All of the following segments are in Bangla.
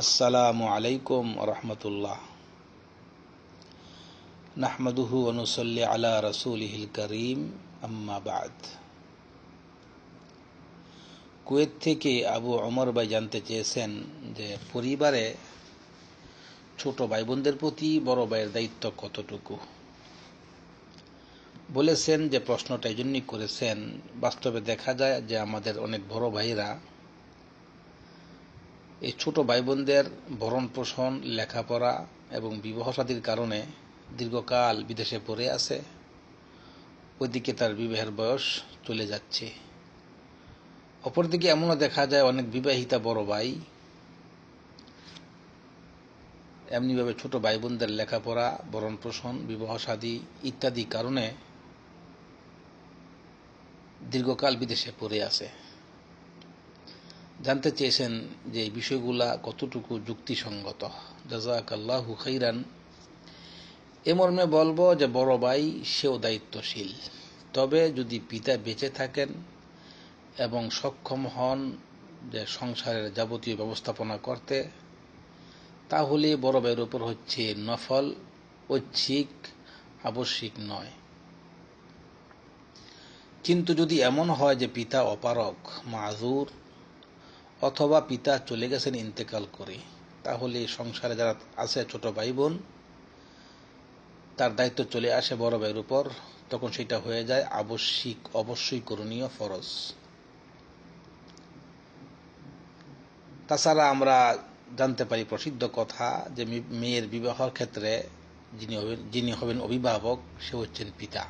আসসালামু আলাইকুম রহমতুল্লাহ। নাহমাদুহু অনুসল্লি আলা রসুলহিল করিম, আম্মা বাদ। কুয়েত থেকে আবু অমর ভাই জানতে চেয়েছেন যে পরিবারে ছোট ভাই বোনদের প্রতি বড় ভাইয়ের দায়িত্ব কতটুকু? বলেছেন যে প্রশ্নটা এই জন্যই করেছেন, বাস্তবে দেখা যায় যে আমাদের অনেক বড় ভাইরা এই ছোট ভাই বোনদের ভরণ পোষণ লেখাপড়া এবং বিবাহ সাদীর কারণে দীর্ঘকাল বিদেশে পড়ে আছে। ওইদিকে তার বিবাহের বয়স চলে যাচ্ছে। অপরদিকে এমনও দেখা যায়, অনেক বিবাহিতা বড় ভাই এমনিভাবে ছোট ভাই বোনদের লেখাপড়া ভরণ পোষণ বিবাহ সাদী ইত্যাদি কারণে দীর্ঘকাল বিদেশে পড়ে আছে। জানতে চেয়েছেন যে এই বিষয়গুলা কতটুকু যুক্তিসঙ্গত। জাজাক আল্লাহু খৈরান এ মর্মে বলব যে বড় ভাই, সেও দায়িত্বশীল। তবে যদি পিতা বেঁচে থাকেন এবং সক্ষম হন যে সংসারের যাবতীয় ব্যবস্থাপনা করতে, তাহলে বড় ভাইয়ের উপর হচ্ছে নফল, ঐচ্ছিক, আবশ্যিক নয়। কিন্তু যদি এমন হয় যে পিতা অপারক মাজুর অথবা পিতা চলে গেছেন ইন্তেকাল করে, তাহলে সংসারে যারা আছে ছোট ভাই বোন তার দায়িত্ব চলে আসে বড় ভাইয়ের উপর, তখন সেটা হয়ে যায় আবশ্যিক, অবশ্যই করণীয় ফরজ। তাছাড়া আমরা জানতে পারি প্রসিদ্ধ কথা যে মেয়ের বিবাহর ক্ষেত্রে যিনি হবেন যিনি হবেন অভিভাবক, সে হচ্ছেন পিতা।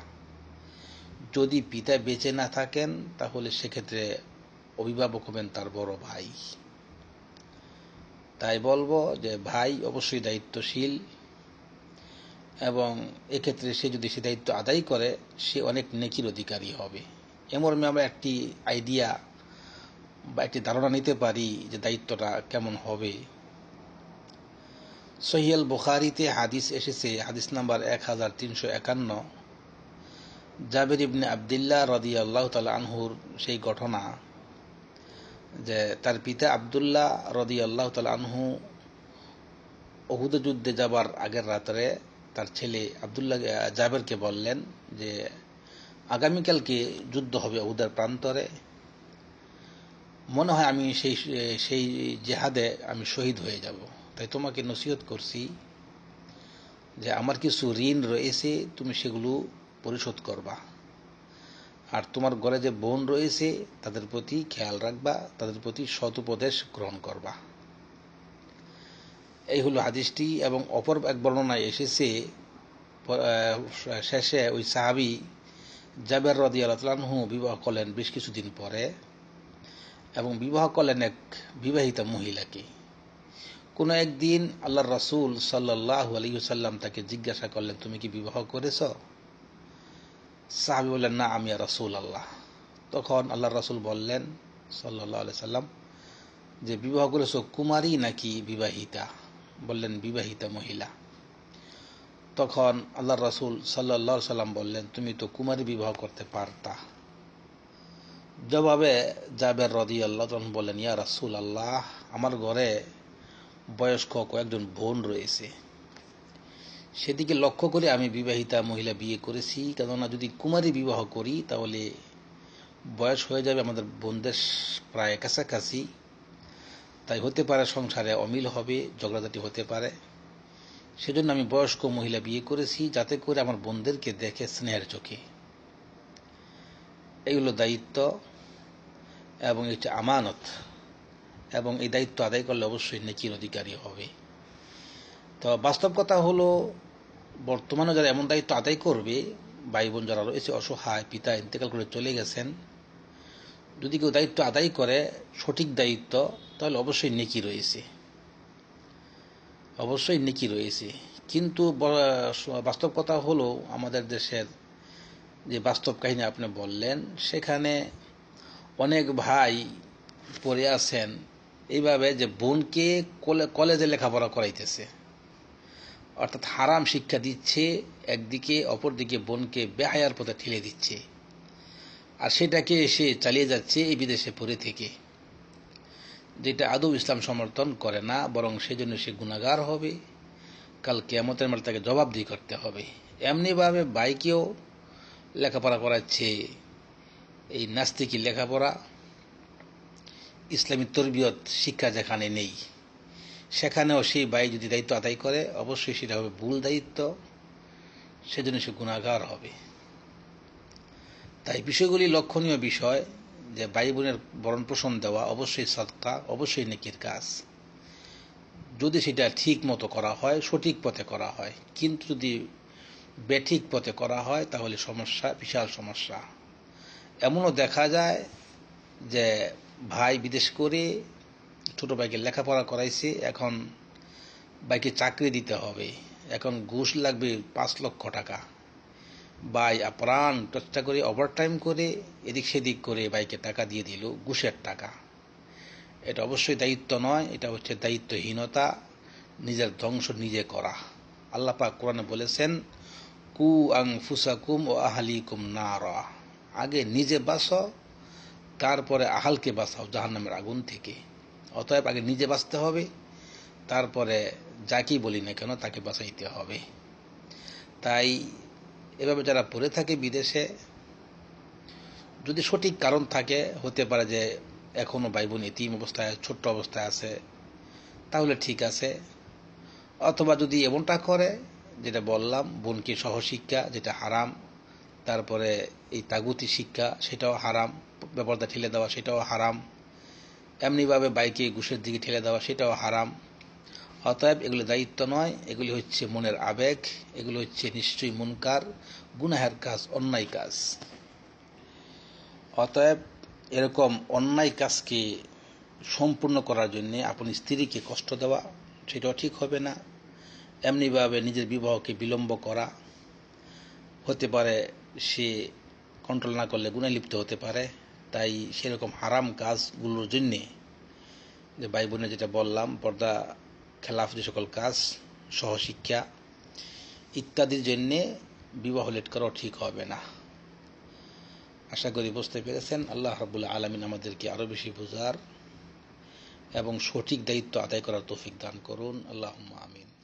যদি পিতা বেঁচে না থাকেন, তাহলে সেক্ষেত্রে অভিভাবক হবেন তার বড় ভাই। তাই বলব যে ভাই অবশ্যই দায়িত্বশীল এবং এক্ষেত্রে সে যদি সে দায়িত্ব আদায় করে, সে অনেক নেকির অধিকারী হবে। এমর্মে আমরা একটি আইডিয়া বা একটি ধারণা নিতে পারি যে দায়িত্বটা কেমন হবে। সহিয়াল বুখারিতে হাদিস এসেছে, হাদিস নাম্বার এক হাজার তিনশো একান্ন। জাবের ইবনে আবদুল্লাহ রদি আল্লাহ তালা আনহুর সেই ঘটনা। যে তার পিতা আবদুল্লাহ রদি আল্লাহ আনহু অহুদ যুদ্ধে যাবার আগের রাত্রে তার ছেলে আবদুল্লাহ জাবেরকে বললেন যে, আগামীকালকে যুদ্ধ হবে অহুদের প্রান্তরে। মনে হয় আমি সেই সেই জেহাদে আমি শহীদ হয়ে যাব। তাই তোমাকে নসিহত করছি যে আমার কিছু ঋণ রয়েছে, তুমি সেগুলো পরিশোধ করবা। আর তোমার ঘরে যে বোন রয়েছে, তাদের প্রতি খেয়াল রাখবা, তাদের প্রতি সৎ উপদেশ গ্রহণ করবা। এই হলো হাদিসটি, এবং অপর এক বর্ণনায় এসেছে শেষে ওই সাহাবি জাবের রদি আল্লাহু বিবাহ করলেন বেশ কিছুদিন পরে, এবং বিবাহ করলেন এক বিবাহিতা মহিলাকে। কোন একদিন আল্লাহ রাসুল সাল্লাহ আলী সাল্লাম তাকে জিজ্ঞাসা করলেন, তুমি কি বিবাহ করেছ? সাহাবি বললেন না আমি রাসুল আল্লাহ তখন আল্লাহ রাসুল বললেন সাল্লাহ সাল্লাম, যে বিবাহ করেছ কুমারী নাকি বিবাহিতা? বললেন, বিবাহিতা মহিলা। তখন আল্লাহ রাসুল সাল্লাহ সাল্লাম বললেন, তুমি তো কুমারী বিবাহ করতে পারতা। জবাবে জাবের রদি আল্লাহ তখন বললেন, ইয়া রাসুল আল্লাহ আমার ঘরে বয়স্ক কয়েকজন বোন রয়েছে। সেদিকে লক্ষ্য করে আমি বিবাহিতা মহিলা বিয়ে করেছি। কেননা যদি কুমারী বিবাহ করি, তাহলে বয়স হয়ে যাবে আমাদের বোনদের প্রায় কাছাকাছি। তাই হতে পারে সংসারে অমিল হবে, ঝগড়াঝাটি হতে পারে। সেজন্য আমি বয়স্ক মহিলা বিয়ে করেছি, যাতে করে আমার বোনদেরকে দেখে স্নেহের চোখে। এই হলো দায়িত্ব এবং এটি আমানত। এবং এই দায়িত্ব আদায় করলে অবশ্যই নেকির অধিকারী হবে। তো বাস্তব কথা হলো, বর্তমানে যারা এমন দায়িত্ব আদায় করবে ভাই বোন যারা রয়েছে, অসহায়, পিতা ইন্তেকাল করে চলে গেছেন, যদি কেউ দায়িত্ব আদায় করে, সঠিক দায়িত্ব, তাহলে অবশ্যই নেকি রয়েছে। অবশ্যই নেকি রয়েছে। কিন্তু বাস্তব কথা হলো, আমাদের দেশের যে বাস্তব কাহিনী আপনি বললেন, সেখানে অনেক ভাই পড়ে আছেন, এইভাবে যে বোনকে কলেজে লেখাপড়া করাইতেছে। অর্থাৎ হারাম শিক্ষা দিচ্ছে, একদিকে অপরদিকে বোনকে বেহায়ার পথে ঠেলে দিচ্ছে। আর সেটাকে সে চালিয়ে যাচ্ছে এই বিদেশে পড়ে থেকে। যেটা আদৌ ইসলাম সমর্থন করে না, বরং সেজন্য সে গুণাগার হবে। কাল কেয়ামতের মাঠে তাকে জবাবদিহি করতে হবে। এমনিভাবে বাইকেও লেখাপড়া করাচ্ছে, এই নাস্তিকি লেখাপড়া। ইসলামী তরবিয়ত শিক্ষা যেখানে নেই। সেখানেও সেই ভাই যদি দায়িত্ব আদায় করে, অবশ্যই সেটা হবে ভুল দায়িত্ব, সেজন্য সে গুণাগার হবে। তাই বিষয়গুলি লক্ষণীয় বিষয় যে ভাই বোনের বরণ পোষণ দেওয়া অবশ্যই সৎকা অবশ্যই নেকির কাজ। যদি সেটা ঠিক মতো করা হয়, সঠিক পথে করা হয়, কিন্তু যদি বেঠিক পথে করা হয়, তাহলে সমস্যা, বিশাল সমস্যা। এমনও দেখা যায় যে ভাই বিদেশ করে ছোট ভাইকে লেখাপড়া করাইছে, এখন ভাইকে চাকরি দিতে হবে। এখন ঘুষ লাগবে পাঁচ লক্ষ টাকা। ভাই আপ্রাণ চেষ্টা করে ওভারটাইম করে এদিক সেদিক করে বাইকে টাকা দিয়ে দিল, ঘুষের টাকা। এটা অবশ্যই দায়িত্ব নয়, এটা হচ্ছে দায়িত্বহীনতা, নিজের ধ্বংস নিজে করা। আল্লাহ পাক কোরআনে বলেছেন, কু আং ফুসাকুম ও আহালিকুম না র আগে নিজে বাঁচো, তারপরে আহালকে বাঁচাও জাহান্নামের আগুন থেকে। অতএব আগে নিজে বাঁচতে হবে, তারপরে যাকেই বলি না কেন তাকে বাঁচাইতে হবে। তাই এভাবে যারা পড়ে থাকে বিদেশে, যদি সঠিক কারণ থাকে, হতে পারে যে এখনও ভাই বোন এতিম অবস্থায়, ছোট্ট অবস্থায় আছে, তাহলে ঠিক আছে। অথবা যদি এমনটা করে, যেটা বললাম, বোনকে সহশিক্ষা, যেটা হারাম, তারপরে এই তাগুতি শিক্ষা, সেটাও হারাম, ব্যাপারটা ঠেলে দেওয়া, সেটাও হারাম। এমনিভাবে বাইকে ঘুষের দিকে ঠেলে দেওয়া সেটাও হারাম। অতএব এগুলো দায়িত্ব নয়, এগুলি হচ্ছে মনের আবেগ, এগুলো হচ্ছে নিশ্চয়ই মনকার, গুনাহের কাজ, অন্যায় কাজ। অতএব এরকম অন্যায় কাজকে সম্পূর্ণ করার জন্যে আপনি স্ত্রীকে কষ্ট দেওয়া, সেটাও ঠিক হবে না। এমনিভাবে নিজের বিবাহকে বিলম্ব করা, হতে পারে সে কন্ট্রোল না করলে গুণে লিপ্ত হতে পারে। তাই সেরকম হারাম কাজগুলোর জন্যে যে ভাই বোনে যেটা বললাম, পর্দা খেলাফ যে সকল কাজ, সহশিক্ষা ইত্যাদির জন্যে বিবাহ লেট করাও ঠিক হবে না। আশা করি বুঝতে পেরেছেন। আল্লাহ রাবুল্লাহ আলমিন আমাদেরকে আরও বেশি বোঝার এবং সঠিক দায়িত্ব আদায় করার তৌফিক দান করুন। আল্লাহ আমিন।